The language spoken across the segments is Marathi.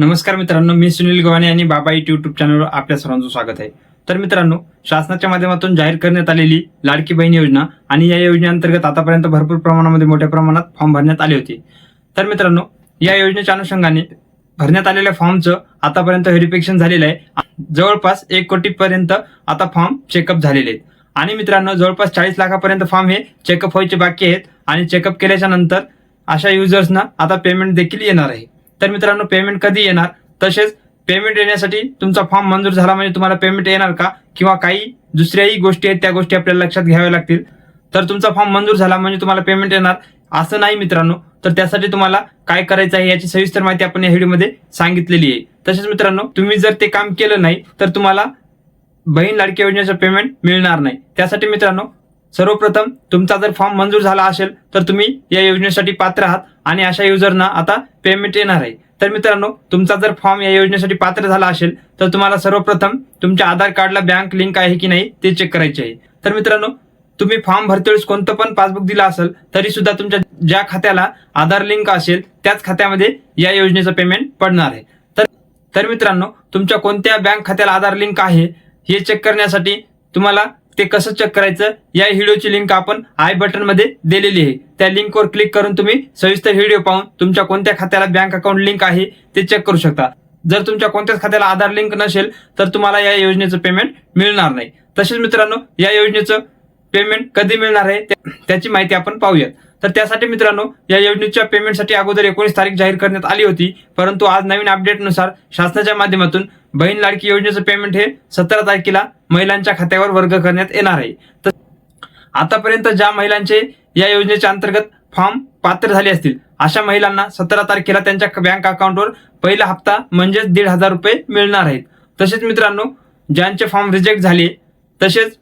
नमस्कार मित्रांनो मी सुनील गव्हाणे आणि बाबा इट युट्यूब चॅनलवर आपल्या सर्वांचं स्वागत आहे. तर मित्रांनो शासनाच्या माध्यमातून जाहीर करण्यात आलेली लाडकी बहीण योजना आणि या योजनेअंतर्गत आतापर्यंत भरपूर प्रमाणामध्ये मोठ्या प्रमाणात फॉर्म भरण्यात आले होते. तर मित्रांनो या योजनेच्या अनुषंगाने भरण्यात आलेल्या फॉर्मचं आतापर्यंत व्हेरिफिकेशन झालेलं आहे. जवळपास एक कोटीपर्यंत आता फॉर्म चेकअप झालेले आहेत. आणि मित्रांनो जवळपास चाळीस लाखापर्यंत फॉर्म हे चेकअप व्हायचे बाकी आहेत आणि चेकअप केल्याच्यानंतर अशा युजर्सना आता पेमेंट देखील येणार आहे. तर मित्रांनो पेमेंट कधी येणार? तसेच पेमेंट येण्यासाठी तुमचा फॉर्म मंजूर झाला म्हणजे तुम्हाला पेमेंट येणार का? किंवा काही दुसऱ्याही गोष्टी आहेत त्या गोष्टी आपल्याला लक्षात घ्याव्या लागतील. तर तुमचा फॉर्म मंजूर झाला म्हणजे तुम्हाला पेमेंट येणार. असं नाही मित्रांनो तर त्यासाठी तुम्हाला काय करायचं आहे याची सविस्तर माहिती आपण या व्हिडिओमध्ये सांगितलेली आहे. तसेच मित्रांनो तुम्ही जर ते काम केलं नाही तर तुम्हाला बहीण लाडकी योजनेचं पेमेंट मिळणार नाही. त्यासाठी मित्रांनो सर्वप्रथम तुमचा जर फॉर्म मंजूर झाला असेल तर तुम्ही या योजनेसाठी पात्र आहात आणि अशा युजरना आता पेमेंट येणार आहे. तर मित्रांनो तुमचा जर फॉर्म या योजनेसाठी पात्र झाला असेल तर तुम्हाला सर्वप्रथम तुमच्या आधार कार्डला बँक लिंक आहे की नाही ते चेक करायचे आहे. तर मित्रांनो तुम्ही फॉर्म भरतेवेळेस कोणतं पण पासबुक दिलं असेल तरी सुद्धा तुमच्या ज्या खात्याला आधार लिंक असेल त्याच खात्यामध्ये या योजनेचं पेमेंट पडणार आहे. तर तर मित्रांनो तुमच्या कोणत्या बँक खात्याला आधार लिंक आहे हे चेक करण्यासाठी तुम्हाला ते कसं चेक करायचं? या व्हिडिओची लिंक आपण आय बटनमध्ये दिलेली आहे. त्या लिंकवर क्लिक करून तुम्ही सविस्तर व्हिडिओ पाहून तुमच्या कोणत्या खात्याला बँक अकाउंट लिंक आहे ते चेक करू शकता. जर तुमच्या कोणत्याच खात्याला आधार लिंक नसेल तर तुम्हाला या योजनेचं पेमेंट मिळणार नाही. तसेच मित्रांनो या योजनेचं पेमेंट कधी मिळणार आहे त्याची माहिती आपण पाहूयात. तर त्यासाठी मित्रांनो या योजनेच्या पेमेंटसाठी अगोदर एकोणीस तारीख जाहीर करण्यात आली होती. परंतु आज नवीन अपडेटनुसार शासनाच्या माध्यमातून बहीण लाडकी योजनेचं पेमेंट हे सतरा तारखेला महिलांच्या खात्यावर वर्ग करण्यात येणार आहे. तर आतापर्यंत ज्या महिलांचे या योजनेच्या अंतर्गत फॉर्म पात्र झाले असतील अशा महिलांना सतरा तारखेला त्यांच्या बँक अकाउंटवर पहिला हप्ता म्हणजेच दीड हजार रुपये मिळणार आहेत. तसेच मित्रांनो ज्यांचे फॉर्म रिजेक्ट झाले तसेच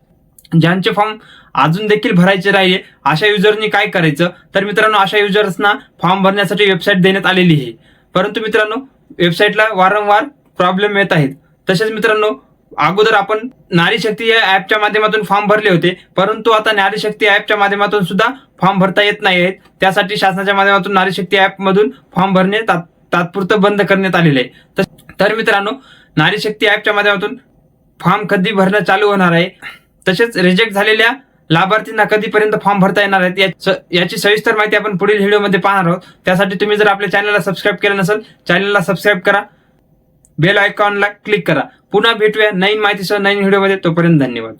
ज्यांचे फॉर्म अजून देखील भरायचे राहिले अशा युजरनी काय करायचं? तर मित्रांनो अशा युजर्सना फॉर्म भरण्यासाठी वेबसाईट देण्यात आलेली आहे. परंतु मित्रांनो वेबसाईटला वारंवार प्रॉब्लेम येत आहेत. तसेच मित्रांनो अगोदर आपण नारी शक्ती या ऍपच्या माध्यमातून फॉर्म भरले होते. परंतु आता नारी शक्ती ऍपच्या माध्यमातून सुद्धा फॉर्म भरता येत नाही आहेत. त्यासाठी शासनाच्या माध्यमातून नारी शक्ती ऍपमधून फॉर्म भरणे तात- तात्पुरतं बंद करण्यात आलेले आहे. तस- तर मित्रांनो नारी शक्ती ऍपच्या माध्यमातून फॉर्म कधी भरणं चालू होणार आहे? तसेच रिजेक्ट झालेल्या लाभार्थींना कधीपर्यंत फॉर्म भरता येणार आहेत याची सविस्तर माहिती आपण पुढील व्हिडिओमध्ये पाहणार आहोत. त्यासाठी तुम्ही जर आपल्या चॅनलला सबस्क्राईब केलं नसेल चॅनलला सबस्क्राईब करा. बेल आयकॉनला क्लिक करा. पुन्हा भेटूया नवीन माहितीसह नवीन व्हिडिओमध्ये तोपर्यंत धन्यवाद.